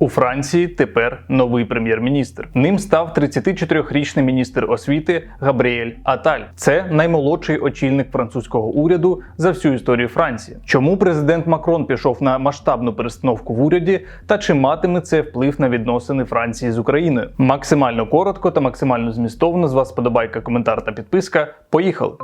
У Франції тепер новий прем'єр-міністр. Ним став 34-річний міністр освіти Габріель Аталь. Це наймолодший очільник французького уряду за всю історію Франції. Чому президент Макрон пішов на масштабну перестановку в уряді та чи матиме це вплив на відносини Франції з Україною? Максимально коротко та максимально змістовно. З вас подобайка, коментар та підписка. Поїхали!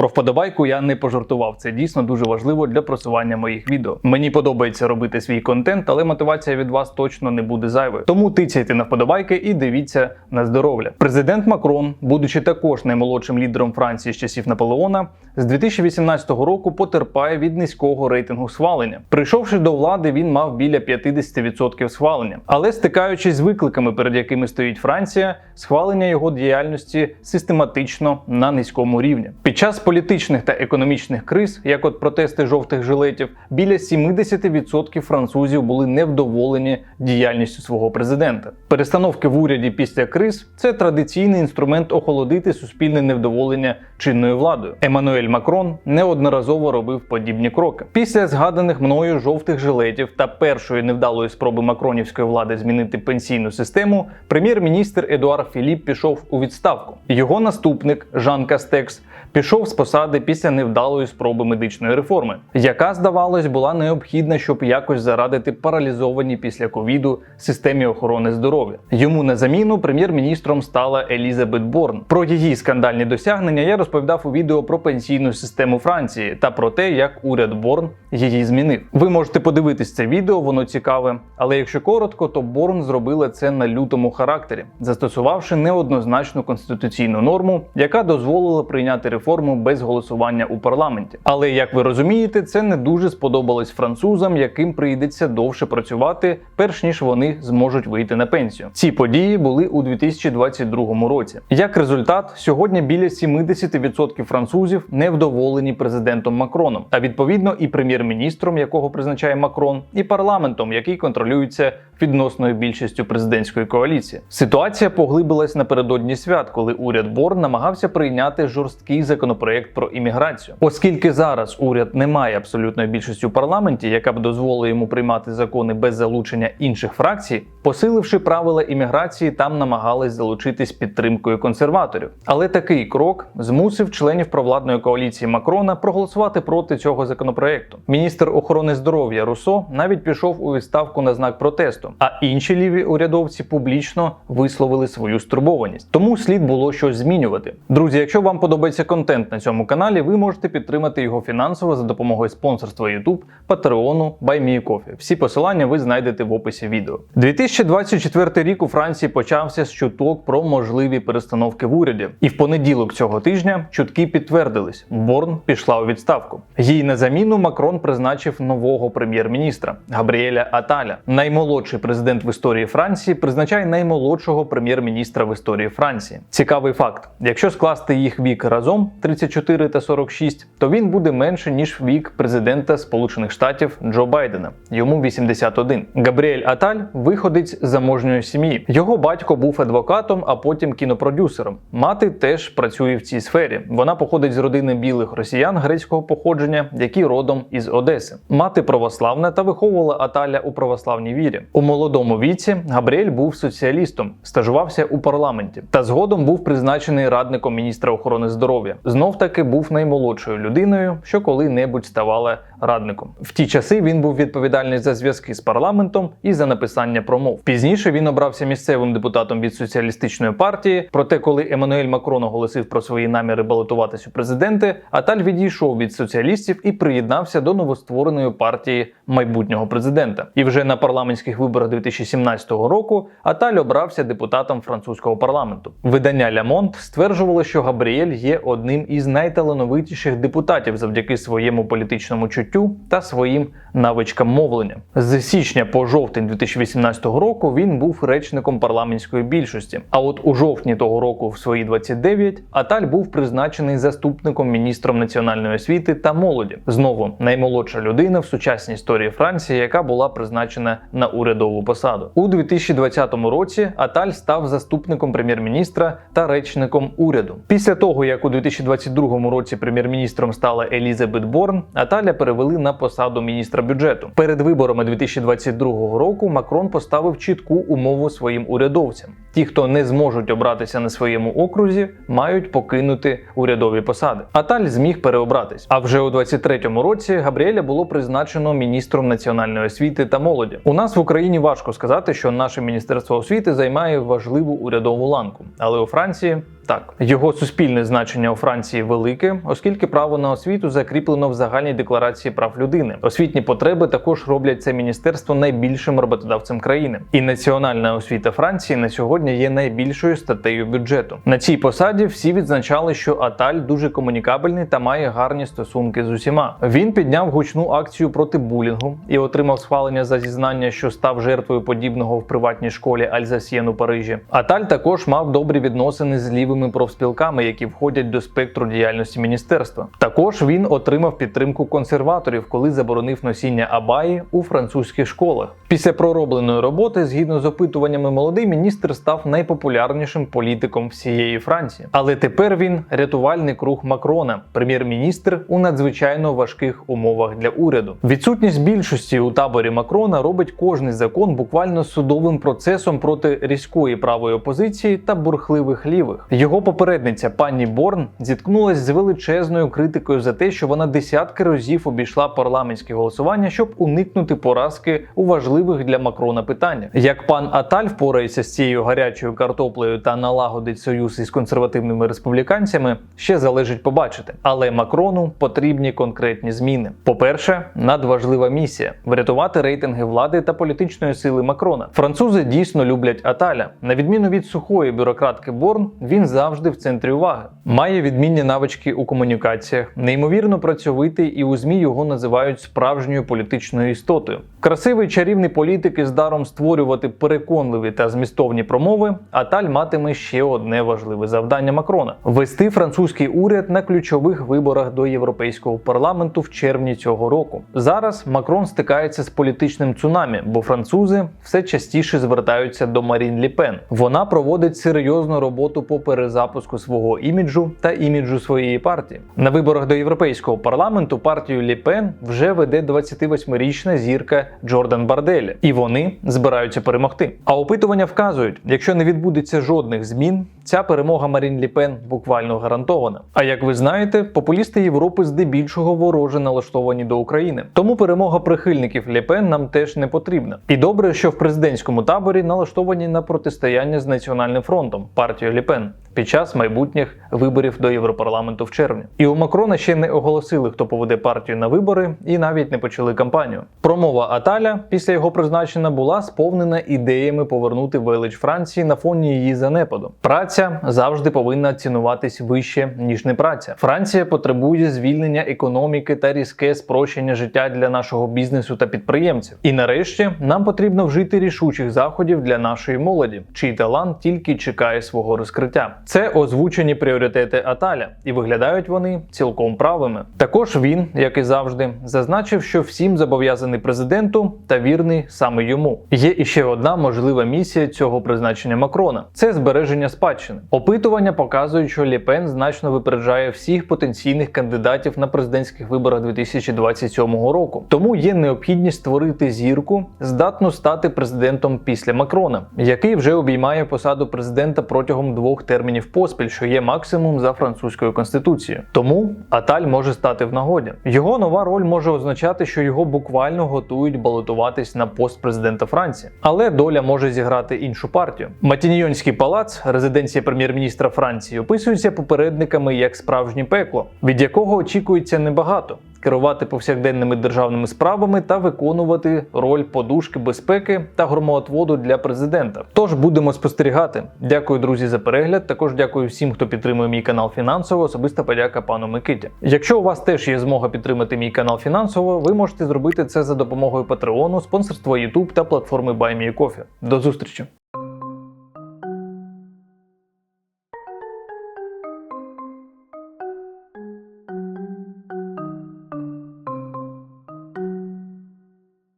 Про вподобайку я не пожартував. Це дійсно дуже важливо для просування моїх відео. Мені подобається робити свій контент, але мотивація від вас точно не буде зайвою. Тому тицяйте на вподобайки і дивіться на здоров'я. Президент Макрон, будучи також наймолодшим лідером Франції з часів Наполеона, з 2018 року потерпає від низького рейтингу схвалення. Прийшовши до влади, він мав біля 50% схвалення. Але стикаючись з викликами, перед якими стоїть Франція, схвалення його діяльності систематично на низькому рівні. Під час політичних та економічних криз, як от протести жовтих жилетів, біля 70% французів були невдоволені діяльністю свого президента. Перестановки в уряді після криз це традиційний інструмент охолодити суспільне невдоволення чинною владою. Еммануель Макрон неодноразово робив подібні кроки. Після згаданих мною жовтих жилетів та першої невдалої спроби макронівської влади змінити пенсійну систему, прем'єр-міністр Едуард Філіп пішов у відставку. Його наступник Жан Кастекс пішов з посади після невдалої спроби медичної реформи, яка, здавалось, була необхідна, щоб якось зарадити паралізовані після ковіду системі охорони здоров'я. Йому на заміну прем'єр-міністром стала Елізабет Борн. Про її скандальні досягнення я розповідав у відео про пенсійну систему Франції та про те, як уряд Борн її змінив. Ви можете подивитись це відео, воно цікаве. Але якщо коротко, то Борн зробила це на лютому характері, застосувавши неоднозначну конституційну норму, яка дозволила прийняти реформу без голосування у парламенті. Але як ви розумієте, це не дуже сподобалось французам, яким прийдеться довше працювати, перш ніж вони зможуть вийти на пенсію. Ці події були у 2022 році. Як результат, сьогодні біля 70% французів невдоволені президентом Макроном, а відповідно і прем'єр-міністром, якого призначає Макрон, і парламентом, який контролюється відносною більшістю президентської коаліції. Ситуація поглибилась напередодні свят, коли уряд Борн намагався прийняти жорсткий законопроект про імміграцію, оскільки зараз уряд не має абсолютної більшості у парламенті, яка б дозволила йому приймати закони без залучення інших фракцій, посиливши правила імміграції, там намагались залучитись підтримкою консерваторів. Але такий крок змусив членів провладної коаліції Макрона проголосувати проти цього законопроекту. Міністр охорони здоров'я Русо навіть пішов у відставку на знак протесту, а інші ліві урядовці публічно висловили свою стурбованість. Тому слід було щось змінювати. Друзі, якщо вам подобається контент на цьому каналі, ви можете підтримати його фінансово за допомогою спонсорства YouTube, Патреону, BuyMeACoffee. Всі посилання ви знайдете в описі відео. 2024 рік у Франції почався з чуток про можливі перестановки в уряді, і в понеділок цього тижня чутки підтвердились. Борн пішла у відставку. Їй на заміну Макрон призначив нового прем'єр-міністра Габріеля Аталя. Наймолодший президент в історії Франції призначає наймолодшого прем'єр-міністра в історії Франції. Цікавий факт: якщо скласти їх вік разом 34 та 46, то він буде менше ніж вік президента Сполучених Штатів Джо Байдена. Йому 81. Габріель Аталь виходить з заможньої сім'ї. Його батько був адвокатом, а потім кінопродюсером. Мати теж працює в цій сфері. Вона походить з родини білих росіян грецького походження, які родом із Одеси. Мати православна та виховувала Аталя у православній вірі. У молодому віці Габріель був соціалістом, стажувався у парламенті та згодом був призначений радником міністра охорони здоров'я. Знов таки був наймолодшою людиною, що коли-небудь ставала радником. В ті часи він був відповідальний за зв'язки з парламентом і за написання промов. Пізніше він обрався місцевим депутатом від соціалістичної партії. Проте, коли Еммануель Макрон оголосив про свої наміри балотуватись у президенти, Аталь відійшов від соціалістів і приєднався до новоствореної партії майбутнього президента. І вже на парламентських виборах 2017 року Аталь обрався депутатом французького парламенту. Видання Ля Монт стверджувало, що Габріель є одним із найталановитіших депутатів завдяки своєму політичному чуттю та своїм навичкам мовлення. З січня по жовтень 2018 року він був речником парламентської більшості. А от у жовтні того року, в свої 29, Аталь був призначений заступником міністром національної освіти та молоді. Знову наймолодша людина в сучасній історії Франції, яка була призначена на урядову посаду. У 2020 році Аталь став заступником прем'єр-міністра та речником уряду. Після того, як у 2022 році прем'єр-міністром стала Елізабет Борн, Аталя перевели на посаду міністра бюджету. Перед виборами 2022 року Макрон поставив чітку умову своїм урядовцям: ті, хто не зможуть обратися на своєму окрузі, мають покинути урядові посади. Аталь зміг переобратись. А вже у 23-му році Габріеля було призначено міністром національної освіти та молоді. У нас в Україні важко сказати, що наше міністерство освіти займає важливу урядову ланку, але у Франції. Так, його суспільне значення у Франції велике, оскільки право на освіту закріплено в загальній декларації прав людини. Освітні потреби також роблять це міністерство найбільшим роботодавцем країни. І національна освіта Франції на сьогодні є найбільшою статтею бюджету. На цій посаді всі відзначали, що Аталь дуже комунікабельний та має гарні стосунки з усіма. Він підняв гучну акцію проти булінгу і отримав схвалення за зізнання, що став жертвою подібного в приватній школі Альзасьєн у Парижі. Аталь також мав добрі відносини з лівими профспілками, які входять до спектру діяльності міністерства. Також він отримав підтримку консерваторів, коли заборонив носіння абаї у французьких школах. Після проробленої роботи, згідно з опитуваннями, молодий міністр став найпопулярнішим політиком всієї Франції. Але тепер він рятувальний круг Макрона, прем'єр-міністр у надзвичайно важких умовах для уряду. Відсутність більшості у таборі Макрона робить кожний закон буквально судовим процесом проти різкої правої опозиції та бурхливих лівих. Його попередниця пані Борн зіткнулась з величезною критикою за те, що вона десятки разів обійшла парламентське голосування, щоб уникнути поразки у важливих для Макрона питаннях. Як пан Аталь впорається з цією гарячою картоплею та налагодить союз із консервативними республіканцями, ще залежить побачити. Але Макрону потрібні конкретні зміни. По-перше, надважлива місія врятувати рейтинги влади та політичної сили Макрона. Французи дійсно люблять Аталя. На відміну від сухої бюрократки Борн, він завжди в центрі уваги. Має відмінні навички у комунікаціях, неймовірно працьовитий, і у змі його називають справжньою політичною істотою. Красивий чарівний політик із даром створювати переконливі та змістовні промови. Аталь матиме ще одне важливе завдання Макрона вести французький уряд на ключових виборах до європейського парламенту в червні цього року. Зараз Макрон стикається з політичним цунамі, бо французи все частіше звертаються до Марін Ліпен. Вона проводить серйозну роботу по перезапуску свого іміджу та іміджу своєї партії. На виборах до європейського парламенту партію Ліпен вже веде 28-річна зірка Джордан Барделі, і вони збираються перемогти. А опитування вказують, якщо не відбудеться жодних змін, ця перемога Марін Ліпен буквально гарантована. А як ви знаєте, популісти Європи здебільшого вороже налаштовані до України. Тому перемога прихильників Ліпен нам теж не потрібна. І добре, що в президентському таборі налаштовані на протистояння з національним фронтом партією Ліпен. Під час майбутніх виборів до Європарламенту в червні. І у Макрона ще не оголосили, хто поведе партію на вибори, і навіть не почали кампанію. Промова Аталя після його призначення була сповнена ідеями повернути велич Франції на фоні її занепаду. Праця завжди повинна цінуватись вище ніж не праця. Франція потребує звільнення економіки та різке спрощення життя для нашого бізнесу та підприємців. І нарешті нам потрібно вжити рішучих заходів для нашої молоді, чий талант тільки чекає свого розкриття. Це озвучені пріоритети Аталя, і виглядають вони цілком правими. Також він, як і завжди, зазначив, що всім зобов'язаний президенту та вірний саме йому. Є іще одна можлива місія цього призначення Макрона: це збереження спадщини. Опитування показують, що Ліпен значно випереджає всіх потенційних кандидатів на президентських виборах 2027 року. Тому є необхідність створити зірку, здатну стати президентом після Макрона, який вже обіймає посаду президента протягом двох термінів поспіль, що є максимум за французькою конституцією. Тому Аталь може стати в нагоді. Його нова роль може означати, що його буквально готують балотуватись на пост президента Франції, але доля може зіграти іншу партію. Матіньйонський палац, резиденція прем'єр-міністра Франції, описується попередниками як справжнє пекло, від якого очікується небагато. Керувати повсякденними державними справами та виконувати роль подушки безпеки та громоотводу для президента. Тож будемо спостерігати. Дякую, друзі, за перегляд. Також дякую всім, хто підтримує мій канал фінансово. Особиста подяка пану Микиті. Якщо у вас теж є змога підтримати мій канал фінансово, ви можете зробити це за допомогою Патреону, спонсорства YouTube та платформи BuyMeCoffee. До зустрічі!